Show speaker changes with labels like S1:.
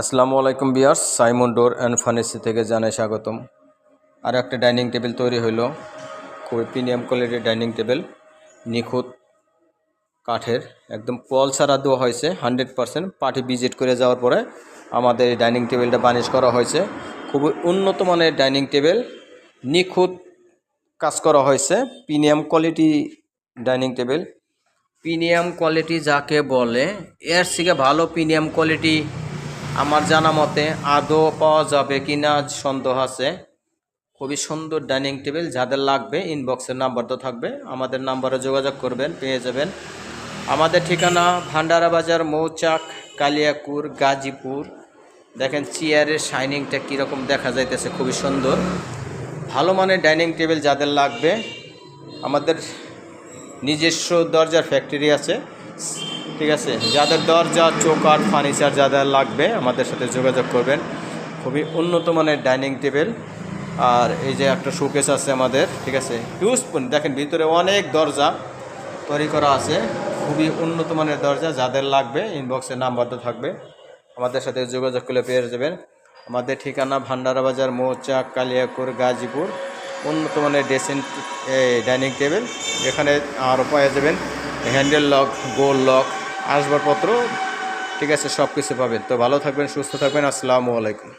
S1: আসসালামু আলাইকুম বিয়ার্স Simon door and furniture থেকে জানাই স্বাগতম। আর একটা ডাইনিং টেবিল তৈরি হইল। খুবই প্রিমিয়াম কোয়ালিটির ডাইনিং টেবিল, নিখুঁত কাঠের, একদম পল ছাড়া দেওয়া হয়েছে, হান্ড্রেড পারসেন্ট। পার্টি ভিজিট করে যাওয়ার পরে আমাদের ডাইনিং টেবিলটা বানিশ করা হয়েছে। খুবই উন্নত মানের ডাইনিং টেবিল, নিখুঁত কাজ করা হয়েছে। Premium quality dining table. Premium quality যাকে বলে, এর থেকে ভালো প্রিমিয়াম কোয়ালিটি আমার জানা মতে আদৌ পাওয়া যাবে কি না সন্দেহ আছে। খুবই সুন্দর ডাইনিং টেবিল, যাদের লাগবে ইনবক্সের নাম্বার তো থাকবে। আমাদের নাম্বারে যোগাযোগ করবেন, পেয়ে যাবেন। আমাদের ঠিকানা ভান্ডারা বাজার, মৌচাক, কালিয়াকুর, গাজীপুর। দেখেন চেয়ারের শাইনিংটা কীরকম দেখা যাইতেছে, খুবই সুন্দর। ভালো মানের ডাইনিং টেবিল যাদের লাগবে, আমাদের নিজস্ব দরজার ফ্যাক্টরি আছে। ঠিক আছে? যাদের দরজা, চৌকাঠ, ফার্নিচার যাদের লাগবে, আমাদের সাথে যোগাযোগ করবেন। খুবই উন্নত মানের ডাইনিং টেবিল। আর এই যে একটা শোকেস আছে আমাদের, ঠিক আছে? হিউজ দেখেন ভিতরে অনেক দরজা তৈরি করা আছে। খুবই উন্নত মানের দরজা যাদের লাগবে ইনবক্সে নাম্বারটা থাকবে। আমাদের সাথে যোগাযোগ করলে পেয়ে যাবেন। আমাদের ঠিকানা ভান্ডারা বাজার মৌচাক কালিয়াকুর, গাজীপুর। উন্নত মানের ড্রেসিং ডাইনিং টেবিল। এখানে আরও পেয়ে যাবেন। হ্যান্ডেল লক, গোল লক আসবাবপত্র ঠিক আছে সব কিছু পাবেন। তো ভালো থাকবেন সুস্থ থাকবেন আসসালামু আলাইকুম।